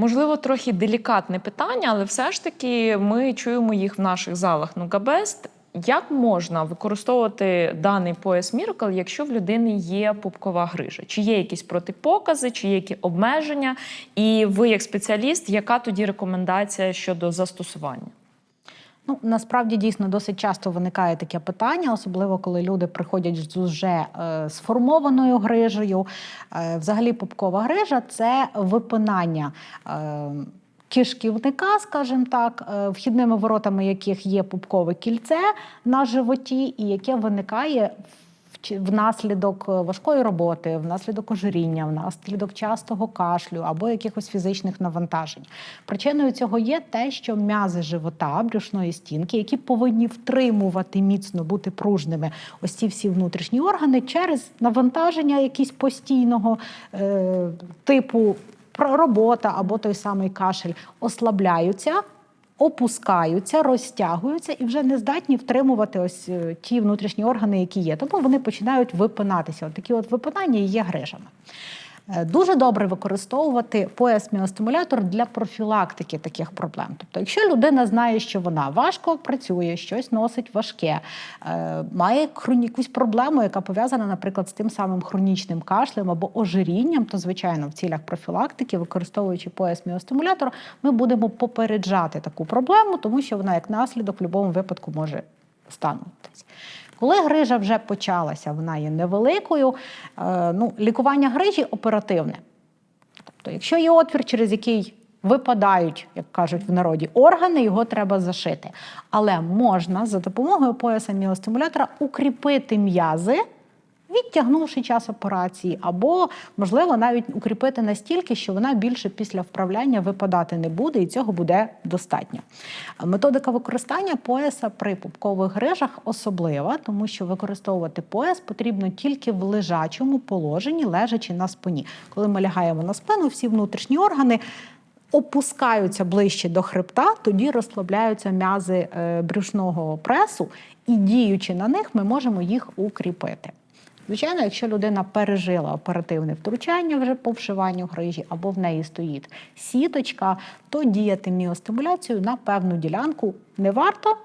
Можливо, трохи делікатне питання, але все ж таки ми чуємо їх в наших залах Нугабест. Як можна використовувати даний пояс Miracle, якщо в людини є пупкова грижа? Чи є якісь протипокази, чи є які обмеження? І ви, як спеціаліст, яка тоді рекомендація щодо застосування? Ну, насправді дійсно досить часто виникає таке питання, особливо коли люди приходять з уже е, сформованою грижею. Е, взагалі, пупкова грижа це випинання. Е, Кишківника, скажімо так, вхідними воротами яких є пупкове кільце на животі, і яке виникає внаслідок е, важкої роботи, внаслідок ожиріння, внаслідок частого кашлю або якихось фізичних навантажень. Причиною цього є те, що м'язи живота, брюшної стінки, які повинні втримувати міцно бути пружними, ось ці всі внутрішні органи через навантаження якісь постійного е, типу робота або той самий кашель ослабляються опускаються, розтягуються і вже не здатні втримувати ось е, ті внутрішні органи, які є. Тому вони починають випинатися. От такі от випинання є грижами. Е, Дуже добре використовувати пояс міостимулятор для профілактики таких проблем. Тобто, якщо людина знає, що вона важко працює, щось носить важке, е, має якусь проблему, яка пов'язана, наприклад, з тим самим хронічним кашлем або ожирінням, то звичайно в цілях профілактики, використовуючи пояс міостимулятор, ми будемо попереджати таку проблему, тому що вона як наслідок в будь-якому випадку може станутися. Коли грижа вже почалася, вона є невеликою. е, Ну, лікування грижі оперативне. Тобто, якщо є отвір, через який випадають, як кажуть в народі, органи, його треба зашити. Але можна за допомогою пояса міостимулятора укріпити м'язи, відтягнувши час операції, або, можливо, навіть укріпити настільки, що вона більше після вправляння випадати не буде, і цього буде достатньо. Методика використання пояса при пупкових грижах особлива, тому що використовувати пояс потрібно тільки в лежачому положенні, лежачи на спині. Коли ми лягаємо на спину, всі внутрішні органи. Опускаються ближче до хребта, тоді розслабляються м'язи е, брюшного пресу, і діючи на них, ми можемо їх укріпити. Звичайно, якщо людина пережила оперативне втручання вже по вшиванню грижі, або в неї стоїть сіточка, то діяти міостимуляцію на певну ділянку не варто.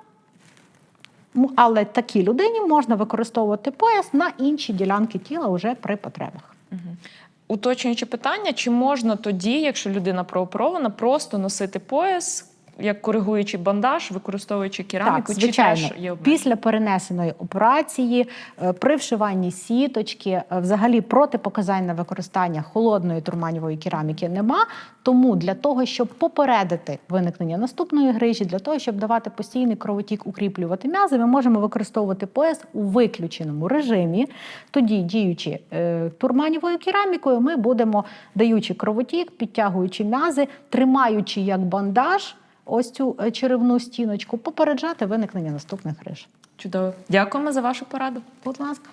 Але такій людині можна використовувати пояс на інші ділянки тіла вже при потребах. Уточнюючи питання, чи можна тоді, якщо людина прооперована, просто носити пояс як коригуючий бандаж, використовуючи кераміку, так, звичайно, чи теж є обмеження? після перенесеної операції, е, при вшиванні сіточки, е, взагалі протипоказань на використання холодної турманівої кераміки нема. Тому для того, щоб попередити виникнення наступної грижі, для того, щоб давати постійний кровотік, укріплювати м'язи, ми можемо використовувати пояс у виключеному режимі. Тоді, діючи е, турманівою керамікою, ми будемо даючи кровотік, підтягуючи м'язи, тримаючи як бандаж. Ось цю е, черевну стіночку попереджати виникнення наступних риж. Чудово. Дякуємо за вашу пораду. Будь ласка.